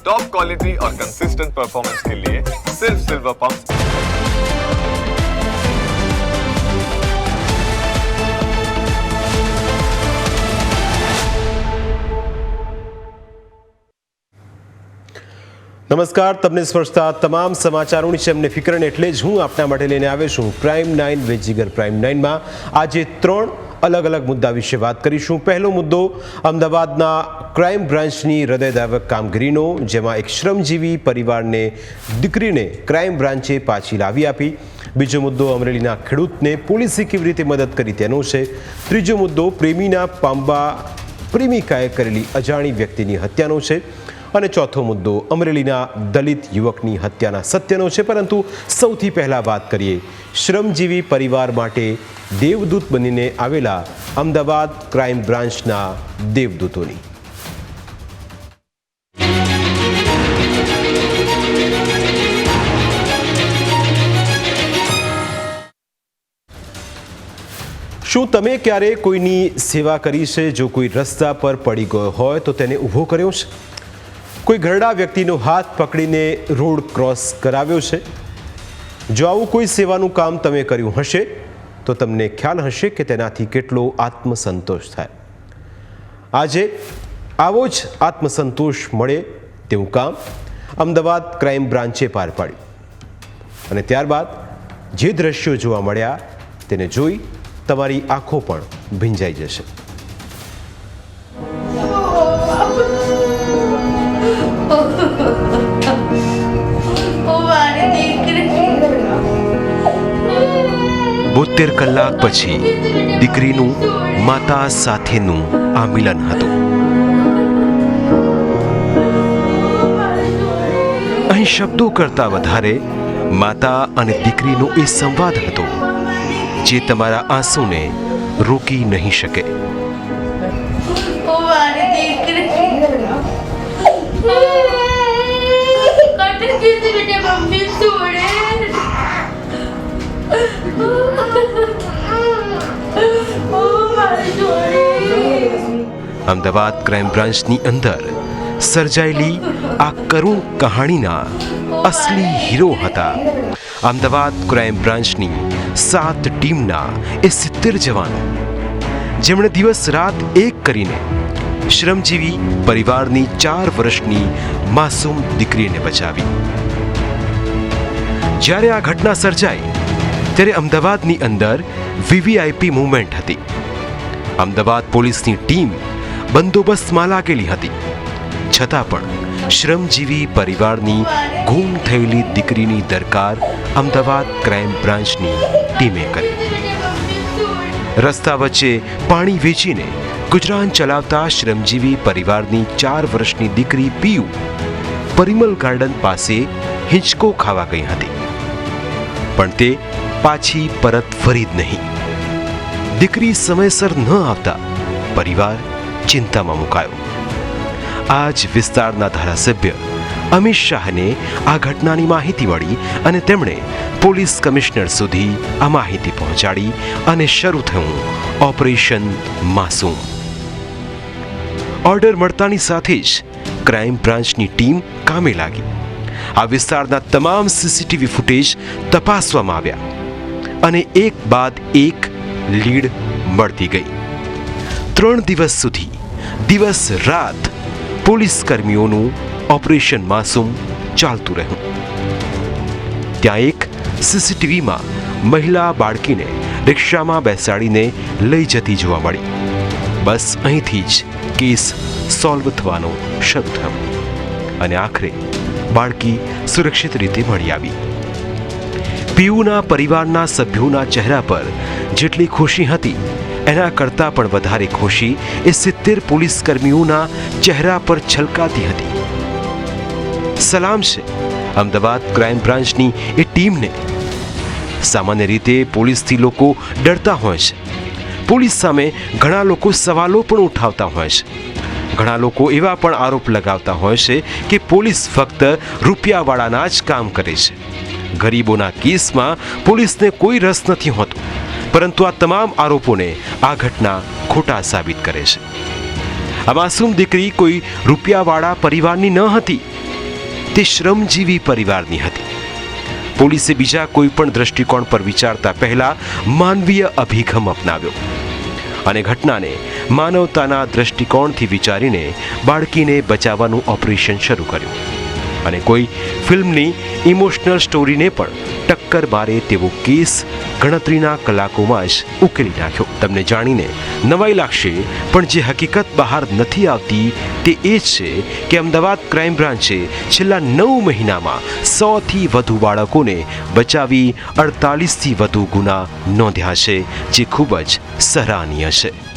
Top quality और consistent performance के लिए सिर्फ सिल्वर पंप નમસ્કાર તમને સ્પર્શતા તમામ સમાચારોની છે અમને ફિકરન એટલે જ હું આપના માટે લઈને આવ્યો છું પ્રાઇમ નાઇન વેજીગર પ્રાઇમ નાઇનમાં આજે ત્રણ અલગ અલગ મુદ્દા વિશે વાત કરીશું. પહેલો મુદ્દો, અમદાવાદના ક્રાઇમ બ્રાન્ચની હૃદયદાયક કામગીરીનો, જેમાં એક શ્રમજીવી પરિવારને દીકરીને ક્રાઇમ બ્રાન્ચે પાછી લાવી આપી. બીજો મુદ્દો, અમરેલીના ખેડૂતને પોલીસે કેવી રીતે મદદ કરી તેનો છે. ત્રીજો મુદ્દો, પ્રેમીના પાંબા પ્રેમિકાએ કરેલી અજાણી વ્યક્તિની હત્યાનો છે. અને ચોથો મુદ્દો, અમરેલીના દલિત યુવકની હત્યાના સત્યનો છે, પરંતુ સૌથી પહેલાં વાત કરીએ શ્રમજીવી પરિવાર માટે દેવદૂત બનીને આવેલા અમદાવાદ ક્રાઇમ બ્રાન્ચના દેવદૂતોની. શું તમે ક્યારે કોઈની સેવા કરી છે? જો કોઈ રસ્તા પર પડી ગયો હોય તો તેને ઊભો કર્યો છે? કોઈ ઘરડા વ્યક્તિનો હાથ પકડીને રોડ ક્રોસ કરાવ્યો છે? જો આવું કોઈ સેવાનું કામ તમે કર્યું હશે, તો તમને ખ્યાલ હશે કે તેનાથી કેટલો આત્મસંતોષ થાય. આજે આવો જ આત્મસંતોષ મળે તેવું કામ અમદાવાદ ક્રાઇમ બ્રાન્ચે પાર પાડ્યું. અને ત્યારબાદ જે દ્રશ્યો જોવા મળ્યા, તેને જોઈ તમારી આંખો પણ ભીંજાઈ જશે. બોતેર કલાક પછી દીકરીનું માતા સાથેનું આ મિલન હતું. અહીં શબ્દો કરતાં વધારે માતા અને દીકરીનો એ સંવાદ હતો જે તમારા આંસુને રોકી નહીં શકે. બેટા અમદાવાદ ક્રાઇમ બ્રાન્ચની અંદર સર્જાયેલી આ કરુણ કહાણીના અસલી હીરો હતા. અમદાવાદ ક્રાઇમ બ્રાન્ચની સાત ટીમના એ સિત્તેર જવાનો. જેમણે દિવસ રાત એક કરીને શ્રમજીવી પરિવારની ચાર વર્ષની માસૂમ દીકરીને બચાવી. જ્યારે આ ઘટના સર્જાઈ ત્યારે અમદાવાદની અંદર વીવીઆઈપી મુવમેન્ટ હતી. અમદાવાદ પોલીસની ટીમ બંદોબસ્તમાં લાગેલી હતી. છતાં પણ શ્રમજીવી પરિવારની ગુમ થયેલી દીકરીની દરકાર અમદાવાદ ક્રાઇમ બ્રાન્ચની ટીમે કરી. રસ્તા વચ્ચે પાણી વેચીને ગુજરાન ચલાવતા શ્રમજીવી પરિવારની ચાર વર્ષની દીકરી પિયુ પરિમલ ગાર્ડન પાસે હિંચકો ખાવા ગઈ હતી. પણ તે પાછી પરત ફરી જ નહીં. દીકરી સમયસર ન આવતા પરિવાર ચિંતામાં મુકાયો. આ જ વિસ્તારના ધારાસભ્ય અમિત શાહને આ ઘટનાની માહિતી મળી અને તેમણે પોલીસ કમિશનર સુધી આ માહિતી પહોંચાડી અને શરૂ થયું ઓપરેશન માસૂમ. ઓર્ડર મળતાની સાથે જ ક્રાઇમ બ્રાન્ચની ટીમ કામે લાગી. આ વિસ્તારના તમામ સીસીટીવી ફૂટેજ તપાસવામાં આવ્યા. અને એક બાદ એક લીડ મળતી ગઈ. ત્રણ દિવસ સુધી, દિવસ રાત, પોલીસ કર્મીઓનું ઓપરેશન માસૂમ ચાલતું રહ્યું. ત્યાં એક સીસીટીવીમાં મહિલા બાળકીને રિક્ષામાં બેસાડીને લઈ જતી જોવા મળી. બસ અહીંથી જ કેસ સોલ્વ થવાનો શરૂ થયો. અને આખરે બાળકી સુરક્ષિત રીતે મળી આવી. પીયુના પરિવારના સભ્યોના ચહેરા પર જેટલી ખુશી હતી, એના કરતાં પણ વધારે ખુશી એ સિત્તેર પોલીસ કર્મીઓના ચહેરા પર છલકાતી હતી. સલામ છે, અમદાવાદ ક્રાઇમ બ્રાન્ચની એ ટીમને. સામાન્ય રીતે પોલીસથી લોકો ડરતા હોય છે. પોલીસ સામે ઘણા લોકો સવાલો પણ ઉઠાવતા હોય છે. ઘણા લોકો એવા પણ આરોપ લગાવતા હોય છે કે પોલીસ ફક્ત રૂપિયાવાળાના જ કામ કરે છે. ગરીબોના કેસમાં પોલીસને કોઈ રસ નથી હોતો. પરંતુ આ તમામ આરોપોને આ ઘટના ખોટા સાબિત કરે છે. આ માસૂમ દીકરી કોઈ રૂપિયાવાળા પરિવારની ન હતી. તે શ્રમજીવી પરિવારની હતી. પોલીસે બીજા કોઈ પણ દ્રષ્ટિકોણ પર વિચારતા પહેલા માનવીય અભિગમ અપનાવ્યો અને ઘટનાને માનવતાના દ્રષ્ટિકોણથી વિચારીને બાળકીને બચાવવાનું ઓપરેશન શરૂ કર્યું. અને કોઈ ફિલ્મની ઇમોશનલ સ્ટોરીને પણ ટક્કર મારે તેવો કેસ ગણતરીના કલાકોમાં જ ઉકેલી નાખ્યો. તમને જાણીને નવાઈ લાગશે, પણ જે હકીકત બહાર નથી આવતી, તે એ જ છે કે અમદાવાદ ક્રાઇમ બ્રાન્ચે છેલ્લા નવ મહિનામાં સોથી વધુ બાળકોને બચાવી અડતાલીસથી વધુ ગુના નોંધ્યા છે, જે ખૂબ જ સરાહનીય છે.